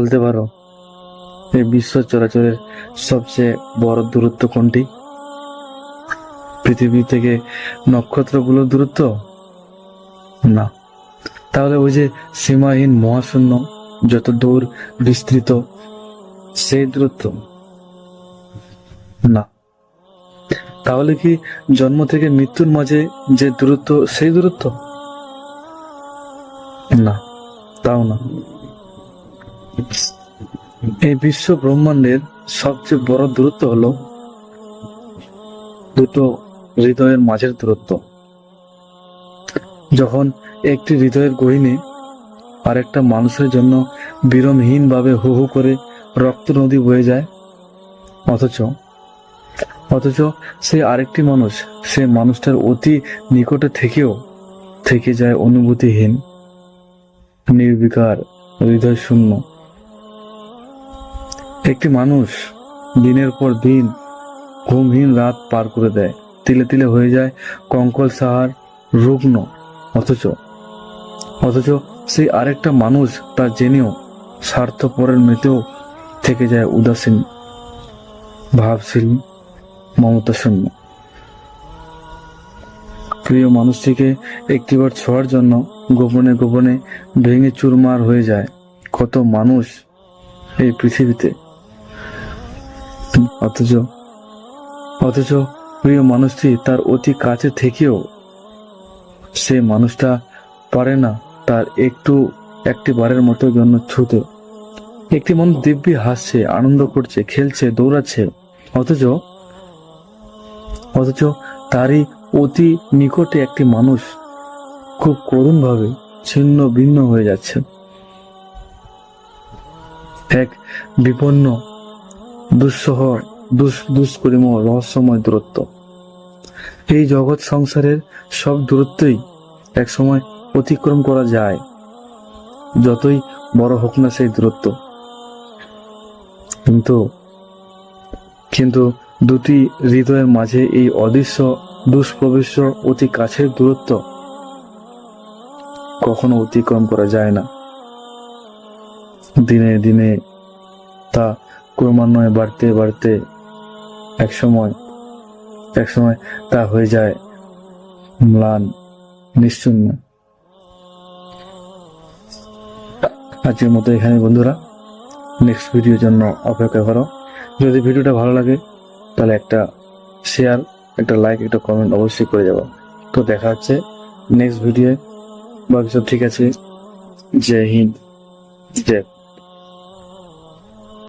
বলতে পারো, এই বিশ্ব চলাচলের সবচেয়ে বড় দূরত্ব কোনটি? পৃথিবী থেকে নক্ষত্রগুলোর দূরত্ব? না। তাহলে ওই যে সীমাহীন মহাশূন্য যত দূর বিস্তৃত, সেই দূরত্ব? না। তাহলে কি জন্ম থেকে মৃত্যুর মাঝে যে দূরত্ব, সেই দূরত্ব? না, তাও না। এই বিশ্ব ব্রহ্মাণ্ডের সবচেয়ে বড় দূরত্ব হলো দুটো হৃদয়ের মাঝের দূরত্ব। যখন একটি হৃদয়ের গহিনে আরেকটা মানুষের জন্য বিরমহীন ভাবে হু হু করে রক্ত নদী বয়ে যায়, অথচ অথচ সে আরেকটি মানুষ, সে মানুষটার অতি নিকটে থেকেও থেকে যায় অনুভূতিহীন, নির্বিকার হৃদয় শূন্য একটি মানুষ দিনের পর দিন ঘুমহীন রাত পার করে দেয়। তিলে তিলে হয়ে যায় কঙ্কল সাহার রুগ্ন। অথচ অথচ সেই আরেকটা মানুষ তা জেনেও স্বার্থপরের মেতেও থেকে যায় উদাসীন, ভাবশীল মমতা শূন্য প্রিয় মানুষটিকে একটিবার ছোঁয়ার জন্য গোপনে গোপনে ভেঙে চুরমার হয়ে যায় কত মানুষ এই পৃথিবীতে। অথচ অথচ প্রিয় মানুষটি তার অতি কাছে থেকেও সে মানুষটা পারে না তার একটু একটি বারের মতো জন্য ছুতে। একটি মানুষ দিব্যি হাসছে, আনন্দ করছে, খেলছে, দৌড়াচ্ছে, অথচ অথচ তারই অতি নিকটে একটি মানুষ খুব করুণভাবে ছিন্ন ভিন্ন হয়ে যাচ্ছে। এক বিপন্ন দুঃসহ, দুষ, দুষ্করিম, রহস্যময় দূরত্ব। এই জগৎ সংসারের সব দূরত্বই একসময় অতিক্রম করা যায়, যতই বড় হোক না সেই দূরত্ব। কিন্তু কিন্তু দুটি হৃদয়ের মাঝে এই অদৃশ্য দুষ্প্রবেশ্য অতি কাছের দূরত্ব কখনো অতিক্রম করা যায় না। দিনে দিনে তা ক্রমান্বয়ে বাড়তে বাড়তে এক সময় এক সময় তা হয়ে যায় ম্লান নিশ্চূন্য আজকের মতো এখানে বন্ধুরা। নেক্সট ভিডিওর জন্য অপেক্ষা করো। যদি ভিডিওটা ভালো লাগে, তাহলে একটা শেয়ার একটা লাইক একটা কমেন্ট অবশ্যই করে যাব। তো দেখা হচ্ছে নেক্সট ভিডিও বাকি সব ঠিক আছে। জয় হিন্দ। জয়।